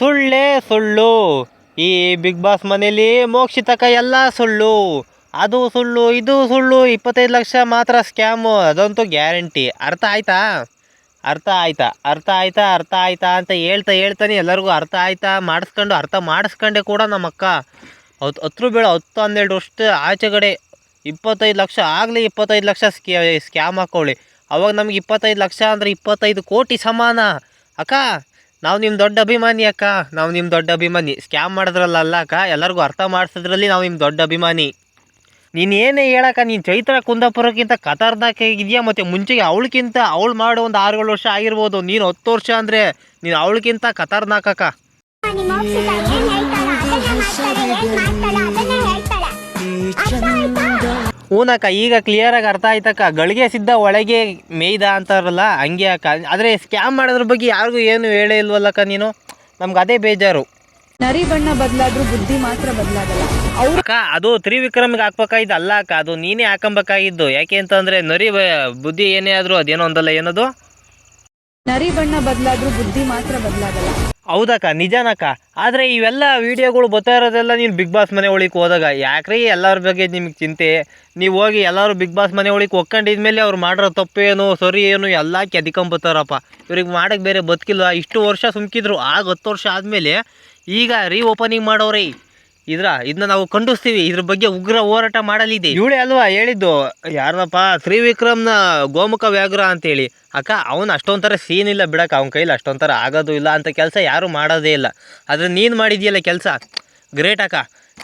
ಸುಳ್ಳೇ ಸುಳ್ಳು. ಈ big boss ಮನೇಲಿ ಮೋಕ್ಷಿತಕ ಎಲ್ಲ ಸುಳ್ಳು. ಅದು ಸುಳ್ಳು, ಇದು ಸುಳ್ಳು, ಇಪ್ಪತ್ತೈದು ಲಕ್ಷ ಮಾತ್ರ ಸ್ಕ್ಯಾಮು ಅದಂತೂ ಗ್ಯಾರಂಟಿ ಅರ್ಥ ಆಯ್ತಾ? ಅರ್ಥ ಆಯ್ತಾ? ಅರ್ಥ ಆಯ್ತಾ? ಅರ್ಥ ಆಯ್ತಾ ಅಂತ ಹೇಳ್ತಾ ಹೇಳ್ತಾನೆ ಎಲ್ಲರಿಗೂ ಅರ್ಥ ಆಯ್ತಾ? ಮಾಡಿಸ್ಕೊಂಡು, ಅರ್ಥ ಮಾಡಿಸ್ಕೊಂಡೆ ಕೂಡ ನಮ್ಮ ಅಕ್ಕ ಹತ್ತು ಹತ್ರ ಬೇಡ, ಹತ್ತು ಹನ್ನೆರಡು ವರ್ಷ ಆಚೆಗಡೆ. ಇಪ್ಪತ್ತೈದು ಲಕ್ಷ ಆಗಲಿ ಇಪ್ಪತ್ತೈದು ಲಕ್ಷ ಸ್ಕ್ಯಾ ಸ್ಕ್ಯಾಮ್ ಹಾಕೊಳ್ಳಿ ಅವಾಗ ನಮ್ಗೆ ಇಪ್ಪತ್ತೈದು ಲಕ್ಷ ಅಂದರೆ ಇಪ್ಪತ್ತೈದು ಕೋಟಿ ಸಮಾನ. ಅಕ್ಕ ನಾವು ನಿಮ್ಮ ದೊಡ್ಡ ಅಭಿಮಾನಿ ಅಕ್ಕ. ನಾವು ನಿಮ್ಮ ದೊಡ್ಡ ಅಭಿಮಾನಿ. ಸ್ಕ್ಯಾಮ್ ಮಾಡಿದ್ರಲ್ಲ ಅಲ್ಲ ಅಕ್ಕ. ಎಲ್ಲರಿಗೂ ಅರ್ಥ ಮಾಡಿಸಿದ್ರಲ್ಲಿ ನಾವು ನಿಮ್ಮ ದೊಡ್ಡ ಅಭಿಮಾನಿ. ನೀನು ಏನೇ ಹೇಳಕ್ಕ, ನೀನು ಚೈತ್ರ ಕುಂದಾಪುರಕ್ಕಿಂತ ಖತರ್ನಾಕ್ ಇದೆಯಾ ಮತ್ತು ಮುಂಚೆಗೆ ಅವಳಕ್ಕಿಂತ ಅವಳು ಮಾಡೋ ಒಂದು ಆರು ಏಳು ವರ್ಷ ಆಗಿರ್ಬೋದು. ನೀನು ಹತ್ತು ವರ್ಷ ಅಂದರೆ ನೀನು ಅವಳಕ್ಕಿಂತ ಕತಾರ್ನಾಕ ಅಕ್ಕ ನಿಮ್ಮ ಹೂನಕ್ಕ ಈಗ ಕ್ಲಿಯರಾಗಿ ಅರ್ಥ ಆಯ್ತಕ್ಕ. ಗಳಿಗೆ ಸಿದ್ಧ ಒಳಗೆ ಮೇಯ್ದ ಅಂತಾರಲ್ಲ ಹಂಗೆ ಅಕ್ಕ. ಆದರೆ ಸ್ಕ್ಯಾಮ್ ಮಾಡೋದ್ರ ಬಗ್ಗೆ ಯಾರಿಗೂ ಏನು ಹೇಳೇ ಇಲ್ವಲ್ಲಕ್ಕ ನೀನು? ನಮ್ಗೆ ಅದೇ ಬೇಜಾರು. ನರಿ ಬಣ್ಣ ಬದಲಾದ್ರೂ ಬುದ್ಧಿ ಮಾತ್ರ ಬದಲಾಗಲ್ಲ. ಅಕ್ಕ ಅದು ತ್ರಿವಿಕ್ರಮ್ಗೆ ಹಾಕ್ಬೇಕಾಗಿದ್ದು ಅಲ್ಲ ಅಕ್ಕ. ಅದು ನೀನೇ ಹಾಕೊಬೇಕಾಗಿದ್ದು. ಯಾಕೆ ಅಂತಂದರೆ ನರಿ ಬುದ್ಧಿ ಏನೇ ಆದರೂ ಅದೇನೋ ಒಂದಲ್ಲ ಏನದು? ನರಿ ಬಣ್ಣ ಬದಲಾದ್ರೂ ಬುದ್ಧಿ ಮಾತ್ರ ಬದಲಾಗಲ್ಲ. ಹೌದಕ್ಕ, ನಿಜಾನಕ್ಕ. ಆದರೆ ಇವೆಲ್ಲ ವಿಡಿಯೋಗಳು ಬರ್ತಾ ಇರೋದೆಲ್ಲ ನೀನು ಬಿಗ್ ಬಾಸ್ ಮನೆ ಒಳಗೆ ಹೋದಾಗ, ಯಾಕ್ರಿ ಎಲ್ಲರ ಬಗ್ಗೆ ನಿಮಗೆ ಚಿಂತೆ? ನೀವು ಹೋಗಿ ಎಲ್ಲರೂ ಬಿಗ್ ಬಾಸ್ ಮನೆ ಒಳಗೆ ಒಕ್ಕೊಂಡಿದ್ಮೇಲೆ ಅವ್ರು ಮಾಡಿರೋ ತಪ್ಪೇನು, ಸರಿ ಏನು ಎಲ್ಲ ಕೆದಿಕೊಂಬತ್ತಾರಪ್ಪ ಇವ್ರಿಗೆ ಮಾಡೋಕ್ಕೆ ಬೇರೆ ಬದುಕಿಲ್ಲ ಇಷ್ಟು ವರ್ಷ ಸುಮ್ಕಿದ್ರು, ಆಗ ಹತ್ತು ವರ್ಷ ಆದಮೇಲೆ ಈಗ ರೀ ಓಪನಿಂಗ್ ಮಾಡೋರಿ. ಇದ್ರ ಇದನ್ನ ನಾವು ಖಂಡಿಸ್ತೀವಿ. ಇದ್ರ ಬಗ್ಗೆ ಉಗ್ರ ಹೋರಾಟ ಮಾಡಲಿದೆ. ಇವಳೆ ಅಲ್ವಾ ಹೇಳಿದ್ದು? ಯಾರನ್ನಪ್ಪ ತ್ರಿವಿಕ್ರಮ್ನ ಗೋಮುಖ ವ್ಯಾಘ್ರ ಅಂತೇಳಿ. ಅಕ್ಕ, ಅವನು ಅಷ್ಟೊಂಥರ ಸೀನ್ ಇಲ್ಲ ಬಿಡಕ್ಕೆ. ಅವನ ಕೈಲಿ ಅಷ್ಟೊಂಥರ ಆಗೋದು ಇಲ್ಲ ಅಂತ ಕೆಲಸ ಯಾರೂ ಮಾಡೋದೇ ಇಲ್ಲ. ಆದರೆ ನೀನು ಮಾಡಿದ್ಯಲ್ಲ ಕೆಲಸ? ಗ್ರೇಟ್ ಅಕ್ಕ.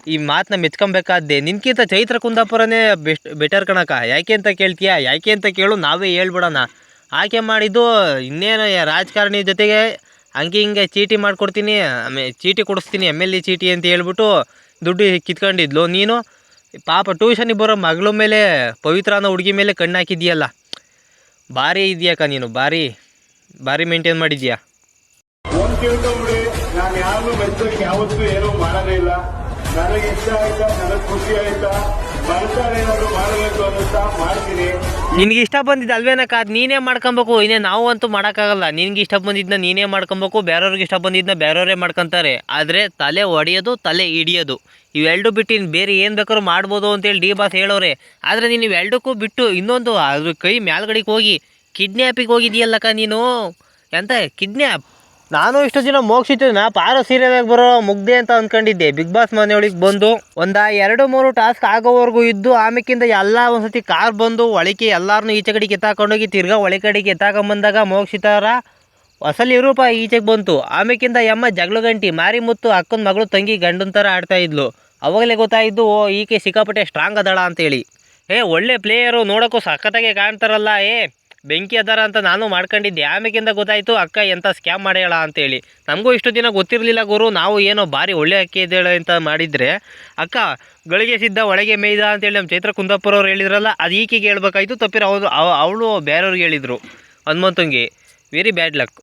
ಈ ಮಾತನ್ನ ಮೆಚ್ಕೊಬೇಕಾದ್ದೆ. ನಿನ್ಕಿಂತ ಚೈತ್ರ ಕುಂದಾಪುರನೇ ಬೆಸ್ಟ್ ಬೆಟರ್ ಕಣಕ್ಕ. ಯಾಕೆ ಅಂತ ಕೇಳ್ತೀಯ? ಯಾಕೆ ಅಂತ ಕೇಳು, ನಾವೇ ಹೇಳ್ಬಿಡೋಣ. ಆಕೆ ಮಾಡಿದ್ದು ಇನ್ನೇನು ರಾಜಕಾರಣಿ ಜೊತೆಗೆ ಹಂಗೆ ಹಿಂಗೆ ಚೀಟಿ ಮಾಡಿಕೊಡ್ತೀನಿ ಆಮೇಲೆ ಚೀಟಿ ಕೊಡಿಸ್ತೀನಿ, ಎಂ ಎಲ್ ಎ ಚೀಟಿ ಅಂತ ಹೇಳ್ಬಿಟ್ಟು ದುಡ್ಡು ಕಿತ್ಕೊಂಡಿದ್ಲು. ನೀನು ಪಾಪ ಟ್ಯೂಷನಿಗೆ ಬರೋ ಮಗಳ ಮೇಲೆ, ಪವಿತ್ರ ಅನ್ನೋ ಹುಡುಗಿ ಮೇಲೆ ಕಣ್ಣು ಹಾಕಿದ್ಯಲ್ಲ ಭಾರಿ ಇದೆಯಾಕ ನೀನು, ಭಾರಿ ಭಾರಿ ಮೇಂಟೈನ್ ಮಾಡಿದ್ಯಾ ಇಲ್ಲ. ನನಗೆ ಇಷ್ಟ ಆಯ್ತಾ, ನನಗೆ ಖುಷಿ ಆಯ್ತಾ, ಬರ್ತಾರೆ ಏನಾದ್ರು ಮಾಡಬೇಕು ಅನ್ನಿಸ್ತಾ ಮಾಡ್ತೀನಿ. ನಿನಗೆ ಇಷ್ಟ ಬಂದಿದ್ದು ಅಲ್ವೇನಕ್ಕ ಅದು ನೀನೇ ಮಾಡ್ಕೊಬೇಕು. ಇನ್ನೇ ನಾವು ಅಂತೂ ಮಾಡೋಕ್ಕಾಗಲ್ಲ. ನಿನಗೆ ಇಷ್ಟ ಬಂದಿದ್ದನ್ನ ನೀನೇ ಮಾಡ್ಕೊಬೇಕು. ಬೇರೆಯವ್ರಿಗೆ ಇಷ್ಟ ಬಂದಿದ್ದನ್ನ ಬೇರೆಯವರೇ ಮಾಡ್ಕೊತಾರೆ. ಆದರೆ ತಲೆ ಒಡೆಯೋದು, ತಲೆ ಹಿಡಿಯೋದು. ಇವೆರಡು ಬಿಟ್ಟು ಇನ್ನು ಬೇರೆ ಏನು ಬೇಕಾದ್ರೂ ಮಾಡ್ಬೋದು ಅಂತೇಳಿ ಡಿ ಬಾಸ್ ಹೇಳೋರೆ ಆದರೆ ನೀನು ಇವೆರಡಕ್ಕೂ ಬಿಟ್ಟು ಇನ್ನೊಂದು ಅದ್ರ ಕೈ ಮ್ಯಾಲ್ಗಡೆಗೆ ಹೋಗಿ ಕಿಡ್ನ್ಯಾಪಿಗೆ ಹೋಗಿದ್ಯಲ್ಲಕ್ಕ ನೀನು? ಎಂತ ಕಿಡ್ನ್ಯಾಪ್? ನಾನು ಇಷ್ಟು ದಿನ ಮೋಕ್ಷಿತನ ಪಾರ ಸೀರಿಯಲಾಗಿ ಬರೋ ಮುಗ್ದೆ ಅಂತ ಅಂದ್ಕೊಂಡಿದ್ದೆ ಬಿಗ್ ಬಾಸ್ ಮನೆಯೊಳಗೆ ಬಂದು ಒಂದು ಎರಡು ಮೂರು ಟಾಸ್ಕ್ ಆಗೋವರೆಗೂ ಇದ್ದು ಆಮೇಕಿಂದ ಎಲ್ಲ ಒಂದ್ಸತಿ ಕಾರ್ ಬಂದು ಒಳಕೆ ಎಲ್ಲಾರನ್ನೂ ಈಚೆ ಕಡೆ ಕಿತ್ತಾಕೊಂಡೋಗಿ ತಿರ್ಗಾ ಒಳ ಕಡೆ ಎತ್ತಾಕೊಂಬಂದಾಗ ಮೋಕ್ಷಿತಾರ ಹೊಸಲಿ ರೂಪ ಈಚೆಗೆ ಬಂತು. ಆಮೇಕಿಂದ ಎಮ್ಮ ಜಗಳ ಗಂಟಿ, ಮಾರಿ ಮುತ್ತು ಅಕ್ಕನ ಮಗಳು ತಂಗಿ ಗಂಡನ ಥರ ಆಡ್ತಾ ಇದ್ಲು. ಅವಾಗಲೇ ಗೊತ್ತಾಯಿದ್ದು ಓ, ಈಕೆ ಸಿಕ್ಕಾಪಟ್ಟೆ ಸ್ಟ್ರಾಂಗ್ ಅದಳ ಅಂತೇಳಿ. ಏ, ಒಳ್ಳೆ ಪ್ಲೇಯರು ನೋಡೋಕ್ಕೂ ಸಖತ್ತಾಗೆ ಕಾಣ್ತಾರಲ್ಲ, ಏ. ಬೆಂಕಿ ಅದಾರ ಅಂತ ನಾನು ಮಾಡ್ಕೊಂಡಿದ್ದೆ. ಆಮೇಕಿಂದ ಗೊತ್ತಾಯಿತು, ಅಕ್ಕ ಎಂಥ ಸ್ಕ್ಯಾಮ್ ಮಾಡ್ಯಾಳ? ಅಂತೇಳಿ. ನಮಗೂ ಇಷ್ಟು ದಿನ ಗೊತ್ತಿರಲಿಲ್ಲ ಗುರು. ನಾವು ಏನೋ ಭಾರಿ ಒಳ್ಳೆ ಅಕ್ಕಿ ಇದ್ದಾಳೆ ಅಂತ ಮಾಡಿದರೆ, ಅಕ್ಕ, ಗಳಿಗೆ ಸಿದ್ಧ, ಒಳಗೆ ಮೇಯ್ದ ಅಂತೇಳಿ ನಮ್ಮ ಚೈತ್ರ ಕುಂದಾಪುರ ಅವ್ರು ಹೇಳಿದ್ರಲ್ಲ, ಅದು ಈಕೆಗೆ ಹೇಳ್ಬೇಕಾಯ್ತು. ತಪ್ಪಿರ ಅವರು ಅವಳು ಬೇರೆಯವ್ರಿಗೆ ಹೇಳಿದರು. ಹನುಮಂತಂಗೆ. Very bad luck